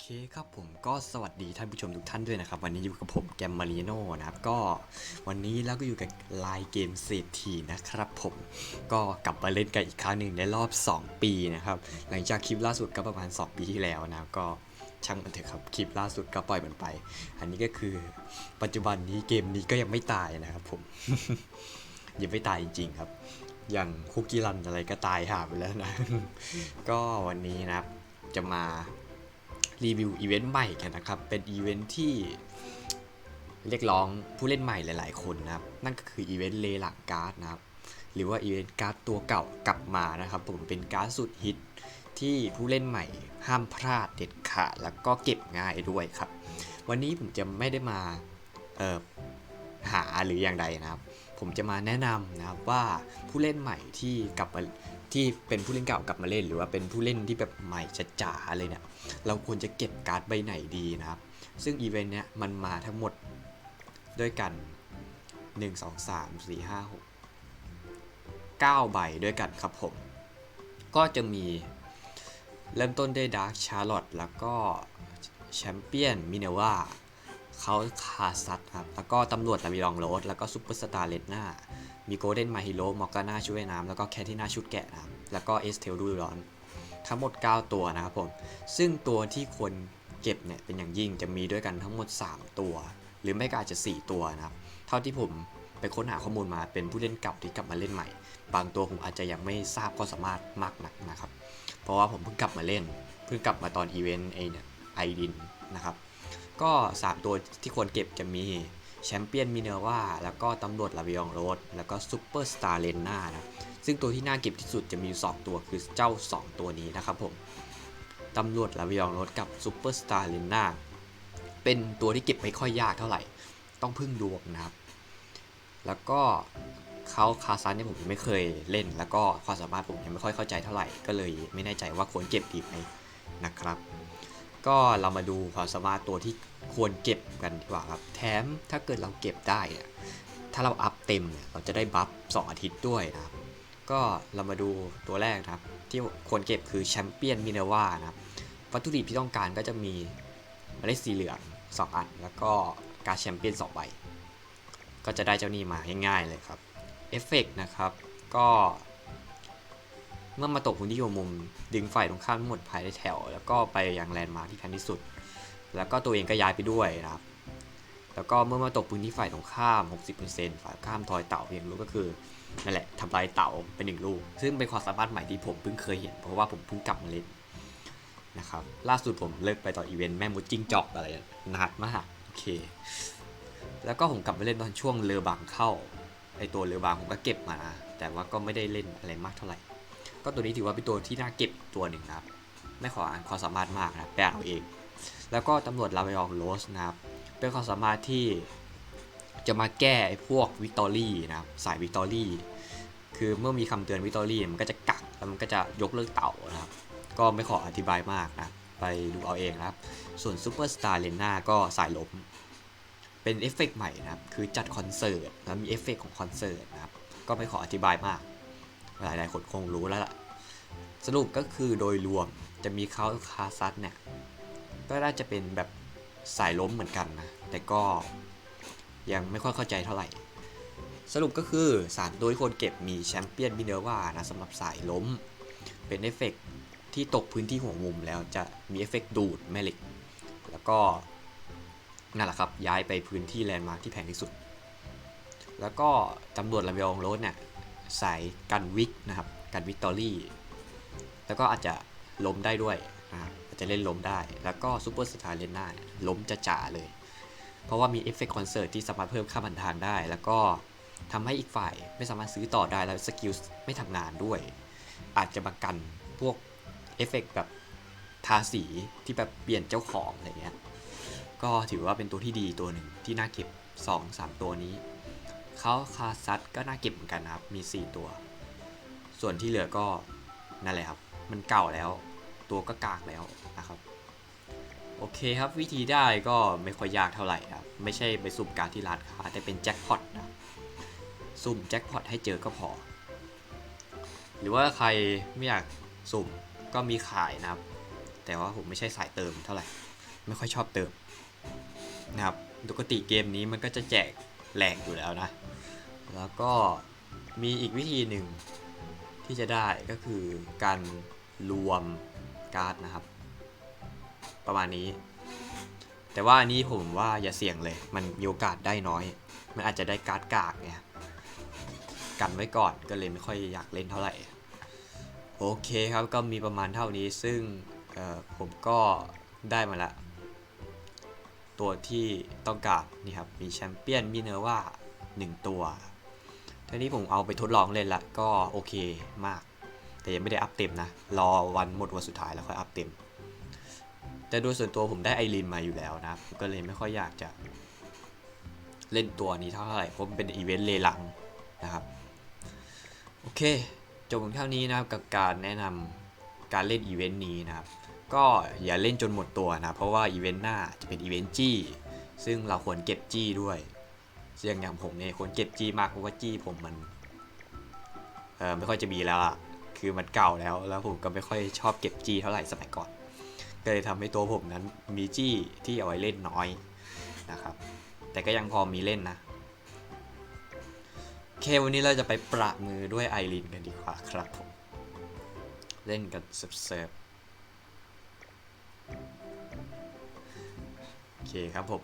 เคครับผมก็สวัสดีท่านผู้ชมทุกท่านด้วยนะครับ วันนี้อยู่กับผมแกมมารีโน่นะครับ ก็วันนี้เราก็อยู่กับไลน์เกมเศรษฐีนะครับผมก็กลับมาเล่นกันอีกครั้งหนึ่งในรอบ 2 ปีนะครับ หลังจากคลิปล่าสุดก็ประมาณ 2 ปีที่แล้วนะก็ช่างมันเถอะครับคลิปล่าสุดก็ปล่อยมันไป อันนี้ก็คือปัจจุบันนี้เกมนี้ก็ยังไม่ตายนะครับผมยังไม่ตายจริงๆครับ อย่างคุกกี้รันอะไรก็ตายหาไปแล้วนะ ก็วันนี้นะครับจะมา รีวิวอีเวนต์ใหม่กันนะครับ เป็นอีเวนต์ที่เรียกร้องผู้เล่นใหม่หลาย ๆ คนนะครับ นั่นก็คืออีเวนต์เลหลังการ์ดนะครับ หรือว่าอีเวนต์การ์ดตัวเก่ากลับมานะครับ ผมเป็นการ์ดสุดฮิตที่ผู้เล่นใหม่ห้ามพลาดเด็ดขาดแล้วก็เก็บง่ายด้วยครับ วันนี้ผมจะไม่ได้มาหาหรืออย่างใดนะครับ ผมจะมาแนะนำนะครับว่าผู้เล่นใหม่ที่กลับมาที่เป็นผู้เล่นเก่ากลับมาเล่น หรือว่าเป็นผู้เล่นที่แบบใหม่จ๋าเลยเนี่ย เราควรจะเก็บการ์ดใบไหนดีนะครับ ซึ่งอีเวนต์เนี้ยมันมาทั้งหมดด้วยกัน 1 2 3 4 5 6 9 ใบด้วยกันครับผม ก็จะมีเริ่มต้นด้วยดาร์คชาร์ลอตแล้วก็แชมเปี้ยนมิเนวาเขาคาซัตครับ แล้วก็ตำรวจลามิลองโรส แล้วก็ซูเปอร์สตาร์เลดนามีโกลเด้นมาฮิโร่มอร์กาน่าชุดว่ายน้ำแล้วก็แคทติน่าชุดแกะนะครับ แล้วก็เอสเทลดูร้อน ทั้งหมด 9 ตัวนะครับผม ซึ่งตัวที่ควรเก็บเนี่ยเป็นอย่างยิ่งจะมีด้วยกันทั้งหมด 3 ตัว หรือไม่ก็อาจจะ 4 ตัวนะครับ เท่าที่ผมไปค้นหาข้อมูลมาเป็นผู้เล่นเก่าที่กลับมาเล่นใหม่ บางตัวผมอาจจะยังไม่ทราบความสามารถมากนักนะครับ เพราะว่าผมเพิ่งกลับมาเล่น เพิ่งกลับมาตอนอีเวนต์ไอเนี่ยไอดินนะครับ ก็ 3 ตัวที่ควรเก็บจะมีแชมเปี้ยนมิเนอร์วาแล้วก็ตำรวจลาวิองโรสแล้วก็ซูเปอร์สตาร์เลนนานะ ซึ่งตัวที่น่าเก็บที่สุดจะมีอยู่2ตัวคือเจ้า 2 ตัวนี้นะครับผมตำรวจลาวิองรถกับซูเปอร์สตาร์ลินนาเป็นตัวที่เก็บไม่ค่อยยากเท่าไหร่ ต้องพึ่งดวงนะครับ แล้วก็เขาคาซันเนี่ยผมยังไม่เคยเล่น แล้วก็ความสามารถผมยังไม่ค่อยเข้าใจเท่าไหร่ ก็เลยไม่แน่ใจว่าควรเก็บดีไหมนะครับ ก็เรามาดูความสามารถตัวที่ควรเก็บกันดีกว่าครับ แถมถ้าเกิดเราเก็บได้เนี่ยถ้าเราอัพเต็มเนี่ยเราจะได้บัฟ2อาทิตย์ด้วยนะครับ ก็เรามาดูตัวแรกนะครับ ที่ควรเก็บคือแชมเปี้ยนมิเนวานะครับวัตถุดิบที่ต้องการก็จะมีเมล็ดสีเหลือง2อัน แล้วก็การแชมเปี้ยน2ใบ ก็จะได้เจ้านี้มาง่ายๆเลยครับเอฟเฟกนะครับก็ เมื่อมาตกพื้นที่หัวมุม ดึงฝ่ายตรงข้ามหมดภายในแถว แล้วก็ไปยังแลนด์มาร์คที่แพงที่สุด แล้วก็ตัวเองก็ย้ายไปด้วยนะครับ แล้วก็เมื่อมาตกพื้นที่ฝ่ายตรงข้าม 60%ฝ่ายข้ามทอยเต่าเพียงรู้ก็คือ นั่นแหละทำลายเต่าเป็นหนึ่งลูก ซึ่งเป็นความสามารถใหม่ที่ผมเพิ่งเคยเห็น เพราะว่าผมเพิ่งกลับมาเล่นนะครับ ล่าสุดผมเลิกไปต่ออีเวนต์แม่มดจิ้งจอกอะไรนานมากโอเค แล้วก็ผมกลับมาเล่นตอนช่วงเรือบางเข้าไอตัวเรือบางผมก็เก็บมานะแต่ว่าก็ไม่ได้เล่นอะไรมากเท่าไหร่ ก็ตัวนี้ถือว่าเป็นตัวที่น่าเก็บตัวหนึ่งนะครับ ไม่ขออ่านความสามารถมากนะแปลเอาเอง แล้วก็ตำรวจลาไปอองโรสนะครับเป็นความสามารถที่ จะมาแก้พวกวิกตอรี่นะครับสายวิกตอรี่คือเมื่อมีคำเตือนวิกตอรี่มันก็จะกักแล้วมันก็จะยกเลิกเต่านะครับ ก็ไม่ขออธิบายมากนะไปดูเอาเองนะครับ ส่วนซูเปอร์สตาร์เลน่าก็สายล้ม เป็นเอฟเฟกต์ใหม่นะครับ คือจัดคอนเสิร์ตแล้วมีเอฟเฟกต์ของคอนเสิร์ตนะครับ ก็ไม่ขออธิบายมาก หลายๆคนคงรู้แล้วล่ะ สรุปก็คือโดยรวมจะมีเขาคาซัตเนี่ย ก็น่าจะเป็นแบบสายล้มเหมือนกันนะ แต่ก็ ยังไม่ค่อยเข้าใจเท่าไหร่ สรุปก็คือสารตัวที่ควรเก็บมีแชมเปี้ยนมิเนอร์ว่านะสำหรับสายล้ม เป็นเอฟเฟกต์ที่ตกพื้นที่หัวมุมแล้วจะมีเอฟเฟกต์ดูดแม่เหล็ก แล้วก็นั่นแหละครับ ย้ายไปพื้นที่แลนด์มาร์คที่แพงที่สุด แล้วก็ตำรวจลำยองโรสเนี่ยสายกันวิกนะครับ กันวิกตอรี่ แล้วก็อาจจะล้มได้ด้วยนะครับอาจจะเล่นล้มได้ แล้วก็ซูเปอร์สตาร์เลน่าล้มจะจ่าเลย เพราะว่ามีเอฟเฟกต์คอนเสิร์ตที่สามารถเพิ่มค่าบันทางได้ แล้วก็ทำให้อีกฝ่ายไม่สามารถซื้อต่อได้แล้วสกิลไม่ทำงานด้วย อาจจะมากันพวกเอฟเฟกต์แบบทาสีที่แบบเปลี่ยนเจ้าของอะไรเงี้ยก็ถือว่าเป็นตัวที่ดีตัวหนึ่งที่น่าเก็บ 2-3 ตัวนี้เขาคาซัตก็น่าเก็บเหมือนกันนะครับ มี 4 ตัว ส่วนที่เหลือก็นั่นแหละครับ มันเก่าแล้ว ตัวก็กากแล้วนะครับ โอเคครับวิธีได้ก็ไม่ค่อยยากเท่าไหร่ครับ ไม่ใช่ไปสุ่มการดที่ร้านค้าแต่เป็นแจ็คพอตนะสุ่มแจ็คพอตให้เจอก็พอ หรือว่าใครไม่อยากสุ่มก็มีขายนะครับ แต่ว่าผมไม่ใช่สายเติมเท่าไหร่ ไม่ค่อยชอบเติมนะครับปกติเกมนี้มันก็จะแจกแหลกอยู่แล้วนะ แล้วก็มีอีกวิธีหนึ่งที่จะได้ก็คือการรวมการ์ดนะครับ ประมาณนี้ แต่ว่าอันนี้ผมว่าอย่าเสี่ยงเลย มันมีโอกาสได้น้อย มันอาจจะได้การ์ดกากเนี่ยกันไว้ก่อนก็เลยไม่ค่อยอยากเล่นเท่าไหร่ โอเคครับก็มีประมาณเท่านี้ซึ่งผมก็ได้มาละตัวที่ต้องการนี่ครับ มีแชมเปี้ยนมีเนอร์ว่า1ตัวทีนี้ผมเอาไปทดลองเล่นละก็โอเคมาก แต่ยังไม่ได้อัพเต็มนะ รอวันหมดวันสุดท้ายแล้วค่อยอัพเต็ม แต่โดยส่วนตัวผมได้ไอรินมาอยู่แล้วนะก็เลยไม่ค่อยอยากจะเล่นตัวนี้เท่าไหร่เพราะมันเป็นอีเวนต์เลหลังนะครับ โอเค จบเท่านี้นะครับกับการแนะนำการเล่นอีเวนต์นี้นะครับ ก็อย่าเล่นจนหมดตัวนะ เพราะว่าอีเวนต์หน้าจะเป็นอีเวนต์จี้ ซึ่งเราควรเก็บจี้ด้วยเรื่องอย่างผมเนี่ยควรเก็บจี้มากเพราะว่าจี้ผมมันเออไม่ค่อยจะมีแล้วอะคือมันเก่าแล้ว แล้วผมก็ไม่ค่อยชอบเก็บจี้เท่าไหร่สมัยก่อน ก็เลยทำให้ตัวผมนั้นมีจี้ที่เอาไว้เล่นน้อยนะครับ แต่ก็ยังพอมีเล่นนะเควันนี้เราจะไปปราบมือด้วยไอรินกันดีกว่าครับผมเล่นกันเซิร์ฟโอเคครับผม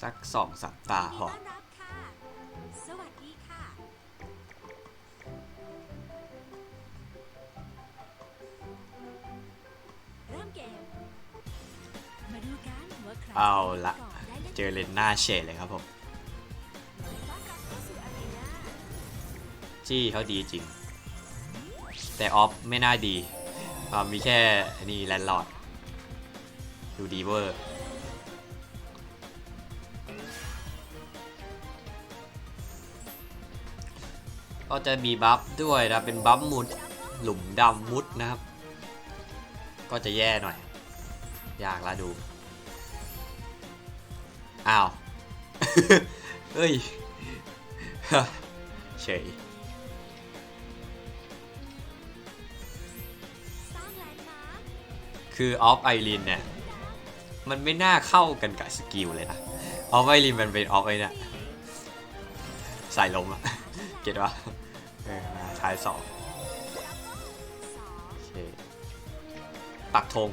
สักสองสัปดาห์พอสวัส เอาละก่อนได้เล่นเจอเลนหน้าเฉดเลยครับผมต้อนรับเข้าสู่อารีนาจี้เขาดีจริง แต่ออฟไม่น่าดีอ่ามีแค่นี่แลนด์ลอร์ดดูดีเวอร์ก็จะมีบัฟด้วยนะ เป็นบัฟมุด หลุมดำมุดนะครับ ก็จะแย่หน่อย ยากละดู อ้าว เฮ้ยเฉยคือออฟไอรินเนี่ยมันไม่น่าเข้ากันกับสกิลเลยนะออฟไอรินมันเป็นออฟไอเนี่ยสายลมอะเก็ตว่าเออมาท้ายสองสองโอเคปักธง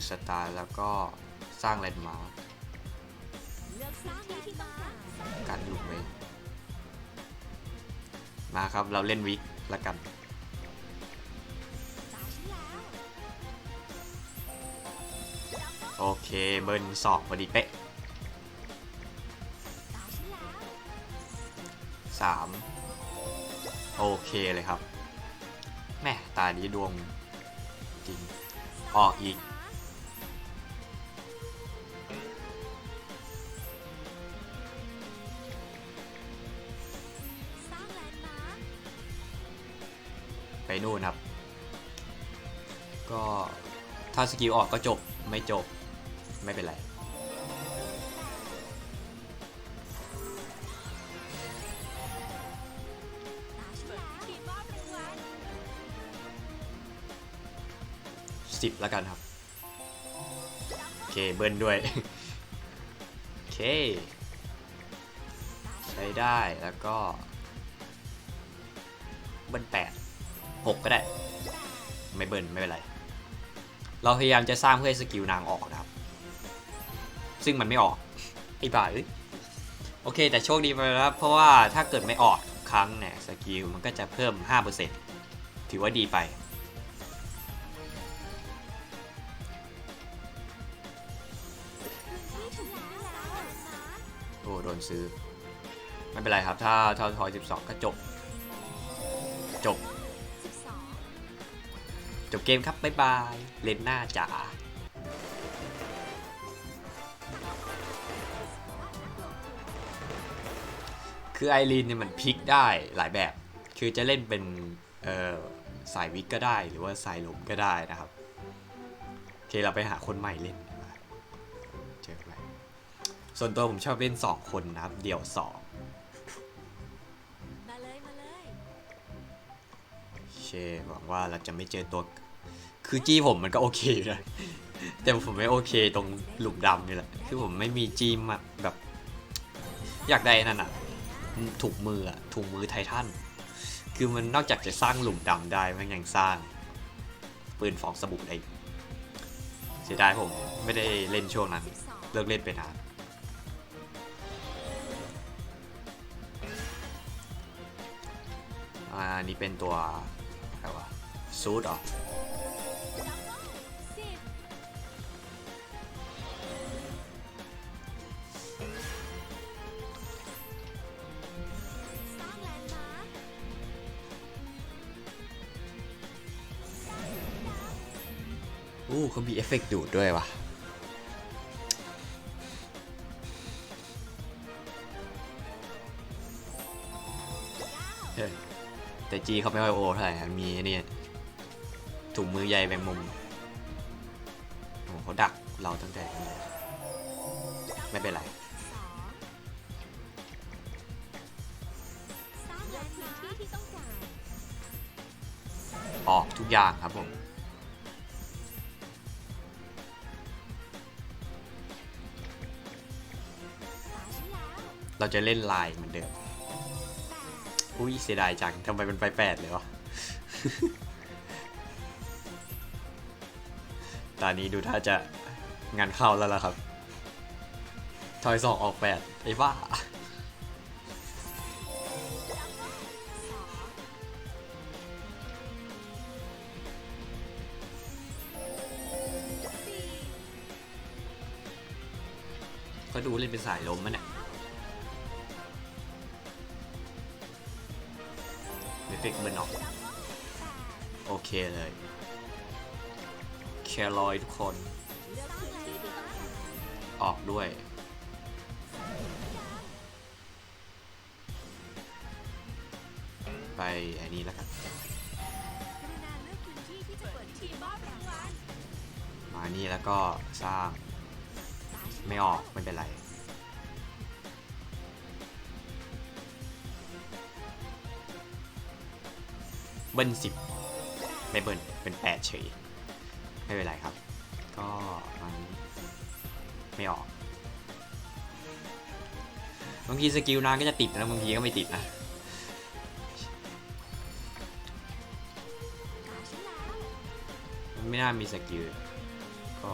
จุดสตาร์แล้วก็สร้างแลนด์มาร์กสร้างที่ที่ต้องการหลุมไว้มาครับเราเล่นวิกแล้วกัน โอเคเบิร์นสองพอดีเป๊ะสามโอเคเลยครับแม่ตานี้ดวงจริงออกอีก ไปนู่นครับ ก็ถ้าสกิลออกก็จบไม่จบไม่เป็นไรสิบแล้วกันครับ โอเค เบิร์นด้วย โอเค ใช้ได้แล้วก็ เบิร์นแปด หกก็ได้ ไม่เบิร์นไม่เป็นไร เราพยายามจะสร้างเพื่อให้สกิลนางออกนะครับ ซึ่งมันไม่ออกไอ้บ้าเอ้ยโอเค แต่โชคดีไปแล้ว เพราะว่าถ้าเกิดไม่ออกครั้งเนี่ยสกิลมันก็จะเพิ่ม 5%ถือว่าดีไปที่ฉันแล้วสร้าด์มาร์คโอ้โดนซื้อ ไม่เป็นไรครับ ถ้าถ้าทอย12 ก็จบ จบ จบเกมครับ บ๊ายบาย เลนหน้าจ๋าคือไอรีนเนี่ยมันพลิกได้หลายแบบ คือจะเล่นเป็นสายวิกก็ได้หรือว่าสายลมก็ได้นะครับ โอเคเราไปหาคนใหม่เล่นเจอไหมส่วนตัวผมชอบเล่น 2 คนนะครับ เดี่ยว 2 เคหวังว่าเราจะไม่เจอตัวคือจี้ผมมันก็โอเคอยู่นะแต่ผมไม่โอเคตรงหลุมดำนี่แหละคือผมไม่มีจี้มาแบบ อยากได้นั่นอะถุงมืออะถุงมือไททันคือมันนอกจากจะสร้างหลุมดำได้มันยังสร้างปืนฟองสบู่ได้เสียดายผมไม่ได้เล่นช่วงนั้น เลิกเล่นไปนานอ่าอันนี้เป็นตัว ซูดเหรออู้เขามีเอฟเฟกต์ดูดด้วยวะแต่จีเขาไม่ค่อยโอเท่าไหร่มีนี่ ถุงมือใยแมงมุมโอ้เขาดักเราตั้งแต่นี้ไม่เป็นไรออกทุกอย่างครับผมเราจะเล่นไลน์เหมือนเดิม อุ้ยเสียดายจังทำไมมันไปแปดเลยวะ ตอนนี้ดูถ้าจะงานเข้าแล้วล่ะครับ ทอยสองออกแปดไอ้บ้าก็ดูเล่นเป็นสายล้มมันเนี่ยไม่ฟิกเบิร์นออก โอเคเลย แครอยทุกคน ออกด้วย ไปอันนี้แล้วกันมานี่แล้วก็สร้าง ไม่ออกไม่เป็นไรเบิ้ลสิบไม่เบิ้ลเป็นแปดเฉย ไม่เป็นไรครับ ก็มันไม่ออกบางทีสกิลนานก็จะติดนะบางทีก็ไม่ติดนะไม่น่ามีสกิลก็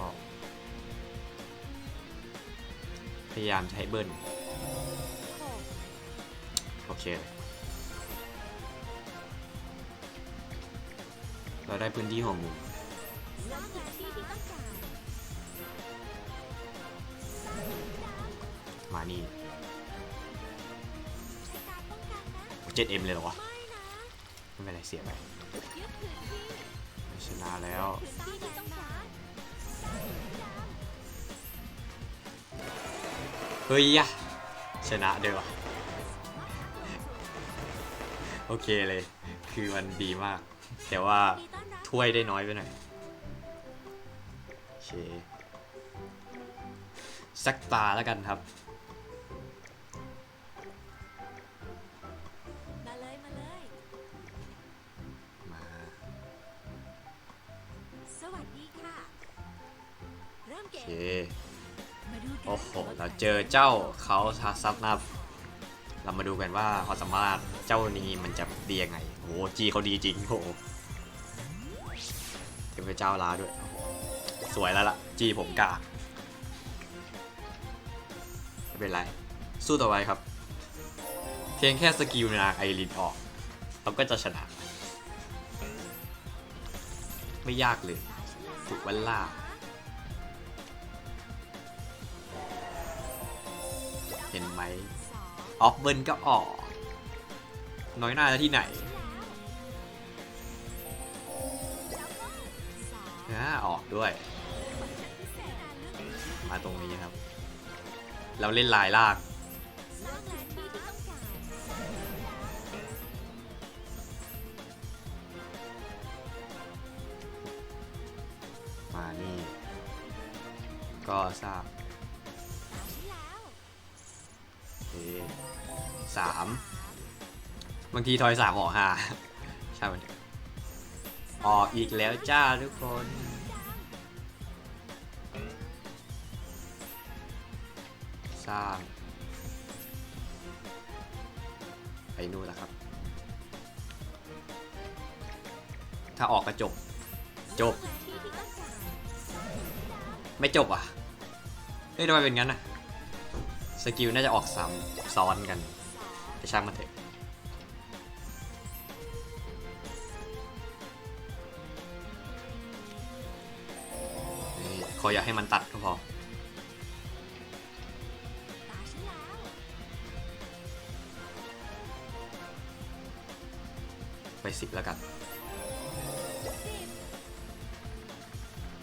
พยายามใช้เบิ้ลโอเค เราได้พื้นที่หัวมุมานี่ 7M เลยเหรอวะ ไม่เป็นไรเสียไปชนะแล้วเฮ้ยยะชนะด้วยวะโอเคเลย คือมันดีมาก แต่ว่าถ้วยได้น้อยไปหน่อยโอเคสักตาแล้วกันครับ โอเกเคมมาดูกันโอ้โห เราเจอเจ้าเขาทาซับนับ เรามาดูกันว่าความสามารถเจ้านี้มันจะดียังไงโอ้โหจีเขาดีจริงโอ้โหเทพเจ้าลาด้วย สวยแล้วล่ะ จีผมกาไม่เป็นไร สู้ต่อไปครับ เพียงแค่สกิลนางไอรินออก เราก็จะชนะ ไม่ยากเลยถูกวันล่า ห็นไหมออฟเบิร์นก็ออก น้อยหน้าจะที่ไหนนะออกด้วย มาตรงนี้ครับ เราเล่นลายลากมานี่ ก็ทราบ สามบางทีทอยสามออกห้าใช่มันอออกอีกแล้วจ้าทุกคนสร้างไปนู่นแล้วครับ ถ้าออกกระจบ จบ ไม่จบอะเฮ้ยทำไมเป็นงั้นอะ สกิลน่าจะออกซ้ำซ้อนกัน ไปช่างมันเถอะขออยากให้มันตัดก็พอไปสิบแล้วกัน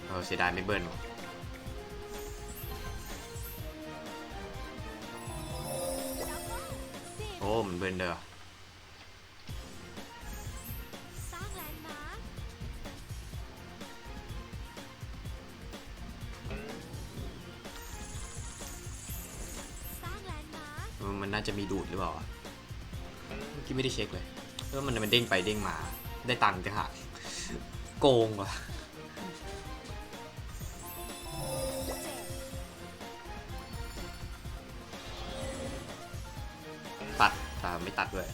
เออเสียดายไม่เบิร์นว่ะสิบโอ้ มันเบิร์นเด้อสร้างแลนด์มาร์คสร้างแลนด์มาร์คมันมันน่าจะมีดูดหรือเปล่าวะเมื่อกี้ไม่ได้เช็คเลยเออมันมันเด้งไปเด้งมา ได้ตังค์จะหักโกงว่ะ แต่ไม่ตัดด้วย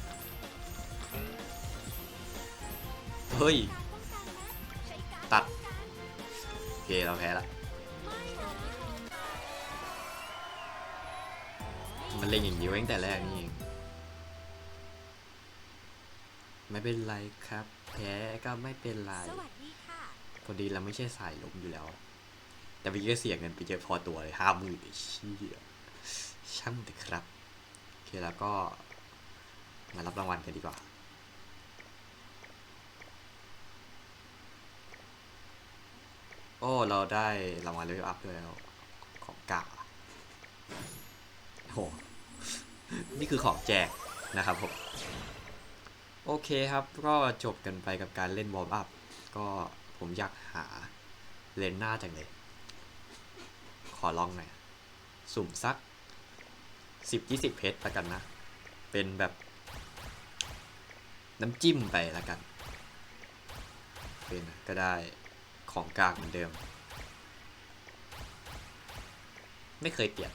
เฮ้ยใช้การตัดป้องกันโอเค เราแพ้ละไม่นะมันเล่นอย่างนี้ไว้ตั้งแต่แรกนี่เอง ไม่เป็นไรครับ แพ้ก็ไม่เป็นไรสวัสดีค่ะพอดีเราไม่ใช่สายลมอยู่แล้ว แต่เมื่อกี้ก็เสียเงินไปเยอะพอตัวเลยห้าหมื่นไอ้เชี่ยช่างมันเถอะครับ โอเคแล้วก็ มารับรางวัลกันดีกว่า โอ้ เราได้รางวัลเลเวลอัพด้วยแล้วของกาโห นี่คือของแจกนะครับผม โอเคครับ ก็จบกันไปกับการเล่นวอร์มอัพ ก็ผมอยากหาเลนหน้าจังเลย ขอลองหน่อย สุ่มสักสิบยี่สิบเพชรละกันนะ เป็นแบบ น้ำจิ้มไปและกัน เป็นก็ได้ของกลางเหมือนเดิม ไม่เคยเปลี่ยน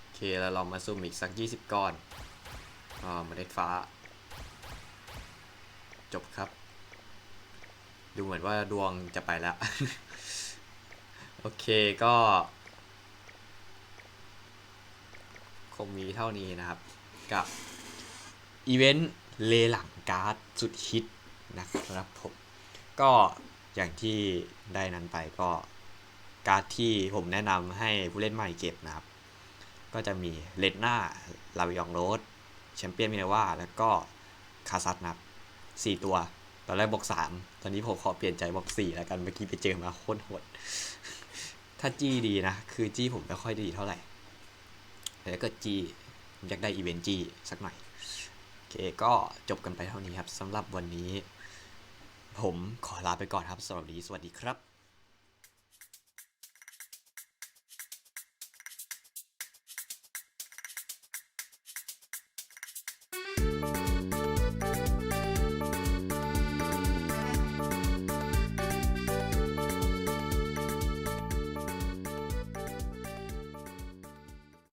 โอเคแล้วเรามาซุ่มอีกสัก 20 ก้อนอ่าเมล็ดฟ้า จบครับ ดูเหมือนว่าดวงจะไปแล้ว โอเคก็ คงมีเท่านี้นะครับ กับอีเวนต์เลหลังการ์ดสุดฮิตนะครับผม ก็อย่างที่ได้นั้นไปก็การ์ดที่ผมแนะนำให้ผู้เล่นใหม่เก็บนะครับ ก็จะมีเลดหน้าลาวิยองโรสแชมเปี้ยนมินาว่า แล้วก็คาซัตนะครับสี่ตัว ตอนแรกบอกสาม ตอนนี้ผมขอเปลี่ยนใจบอกสี่แล้วกัน เมื่อกี้ไปเจอมาโคตรโหด ถ้าจี้ดีนะ คือจี้ผมไม่ค่อยดีเท่าไหร่ แต่ถ้าเกิดจี้ผมอยากได้อีเวนต์จี้สักหน่อย โอเค ก็จบกันไปเท่านี้ครับสำหรับวันนี้ ผมขอลาไปก่อนครับสวัสดีสวัสดีครับ